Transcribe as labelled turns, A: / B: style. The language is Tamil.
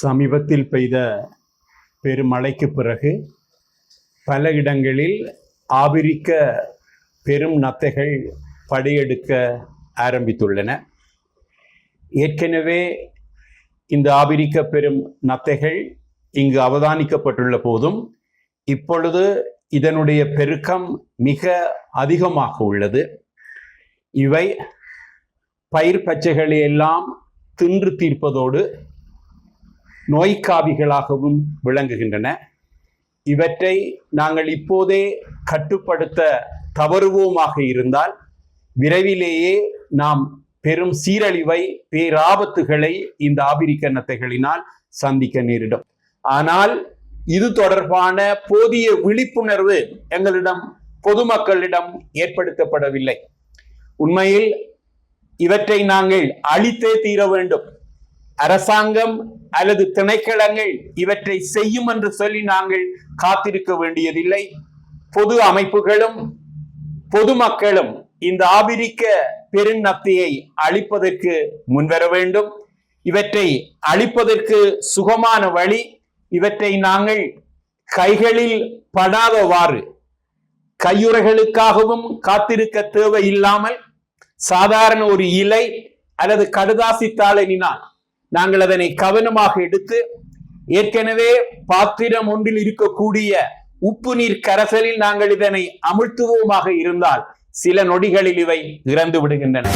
A: சமீபத்தில் பெய்த பெருமழைக்கு பிறகு பல இடங்களில் ஆபிரிக்க பெரும் நத்தைகள் படையெடுக்க ஆரம்பித்துள்ளன. ஏற்கனவே இந்த ஆபிரிக்க பெரும் நத்தைகள் இங்கு அவதானிக்கப்பட்டுள்ள போதும் இப்பொழுது இதனுடைய பெருக்கம் மிக அதிகமாக உள்ளது. இவை பயிர் பச்சைகளை எல்லாம் தின்று தீர்ப்பதோடு நோய்க்காவிகளாகவும் விளங்குகின்றன. இவற்றை நாங்கள் இப்போதே கட்டுப்படுத்த தவறுவோமாக இருந்தால் விரைவிலேயே நாம் பெரும் சீரழிவை பேராபத்துகளை இந்த ஆபிரிக்க நத்தைகளினால் சந்திக்க நேரிடும். ஆனால் இது தொடர்பான போதிய விழிப்புணர்வு எங்களிடம் பொதுமக்களிடம் ஏற்படுத்தப்படவில்லை. உண்மையில் இவற்றை நாங்கள் அழித்தே தீர வேண்டும். அரசாங்கம் அல்லது திணைக்களங்கள் இவற்றை செய்யும் என்று சொல்லி நாங்கள் காத்திருக்க வேண்டியதில்லை. பொது அமைப்புகளும் பொதுமக்களும் இந்த ஆபிரிக்க பெருநத்தையை அழிப்பதற்கு முன்வர வேண்டும். இவற்றை அழிப்பதற்கு சுகமான வழி இவற்றை நாங்கள் கைகளில் படாதவாறு கையுறைகளுக்காகவும் காத்திருக்க தேவையில்லாமல் சாதாரண ஒரு இலை அல்லது கடுதாசி தாளினால் நாங்கள் அதனை கவனமாக எடுத்து ஏற்கனவே பாத்திரம் ஒன்றில் இருக்கக்கூடிய உப்பு நீர் கரைசலில் நாங்கள் இதனை அமிழ்த்துவோமாக இருந்தால் சில நொடிகளில் இவை இறந்து விடுகின்றன.